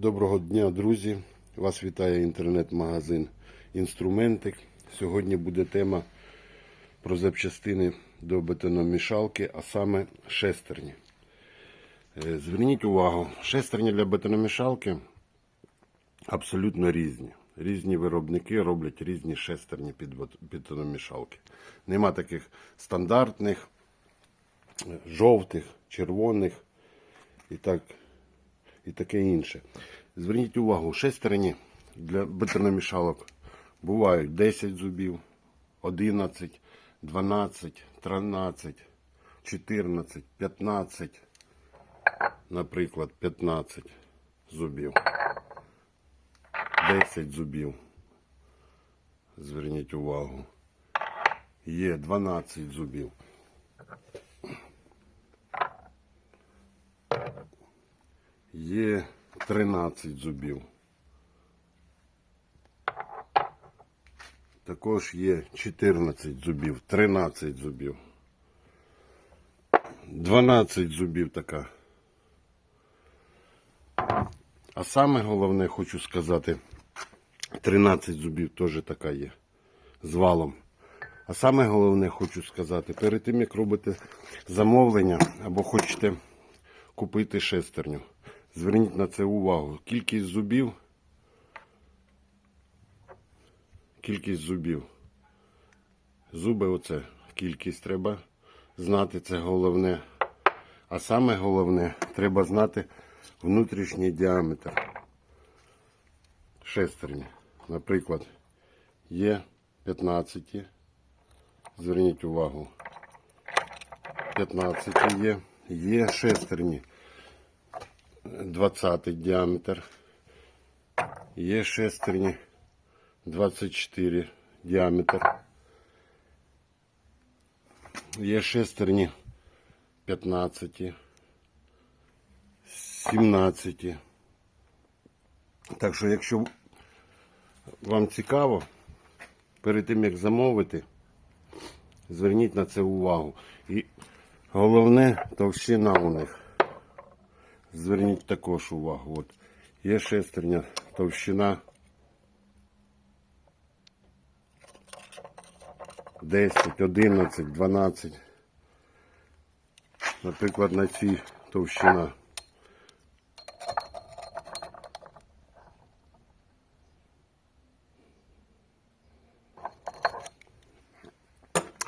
Доброго дня, друзі! Вас вітає інтернет-магазин Інструментик. Сьогодні буде тема про запчастини до бетономішалки, а саме шестерні. Е, Зверніть увагу, шестерні для бетономішалки абсолютно різні. Різні виробники роблять різні шестерні під бетономішалки. Нема таких стандартних, е, жовтих, червоних і так і таке інше. Зверніть увагу, шестерні для бетономішалок бувають 10 зубів, 11, 12, 13, 14, 15, наприклад, 15 зубів. 10 зубів. Зверніть увагу. Є 12 зубів. Є 13 зубів. Також є 14 зубів, 13 зубів. 12 зубів така. А саме головне хочу сказати, 13 зубів теж така є. З валом. А саме головне хочу сказати, перед тим як робите замовлення або хочете купити шестерню, зверніть на це увагу. Кількість зубів. Кількість зубів. Зуби оце кількість треба знати, це головне. А саме головне, треба знати внутрішній діаметр шестерні. Наприклад, є 15, зверніть увагу, 15 є, є шестерні 20 діаметр, є шестерні 24 діаметр, є шестерні 15, 17. Так що, якщо вам цікаво, перед тим як замовити, зверніть на це увагу. І головне товщина у них. Зверніть також увагу. От є шестерня, товщина 10, 11, 12. Наприклад, на цій товщина.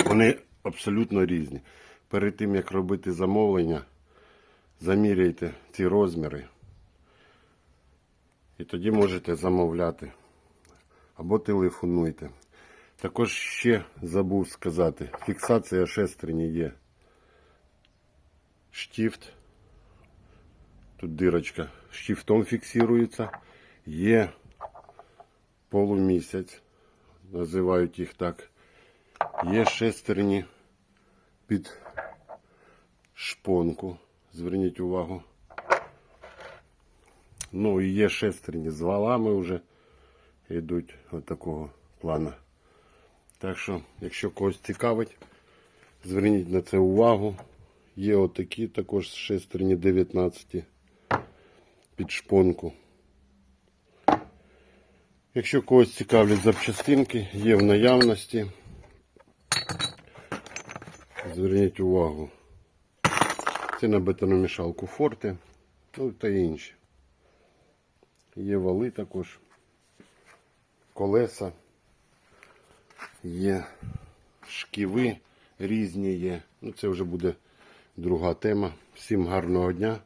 Вони абсолютно різні. Перед тим, як робити замовлення, заміряйте ці розміри. І тоді можете замовляти. Або телефонуйте. Також ще забув сказати, фіксація шестерні є. Штифт. Тут дирочка. Штифтом фіксується. Є полумісяць. Називають їх так. Є шестерні під шпонку. Зверніть увагу. Ну і є шестерні з валами вже йдуть от такого плана. Так що, якщо когось цікавить, зверніть на це увагу. Є отакі також шестерні 19 під шпонку. Якщо когось цікавлять запчастинки, є в наявності. Зверніть увагу. Це на бетономішалку форти, ну та інші. Є вали також, колеса, є шківи різні є. Ну, це вже буде друга тема. Всім гарного дня.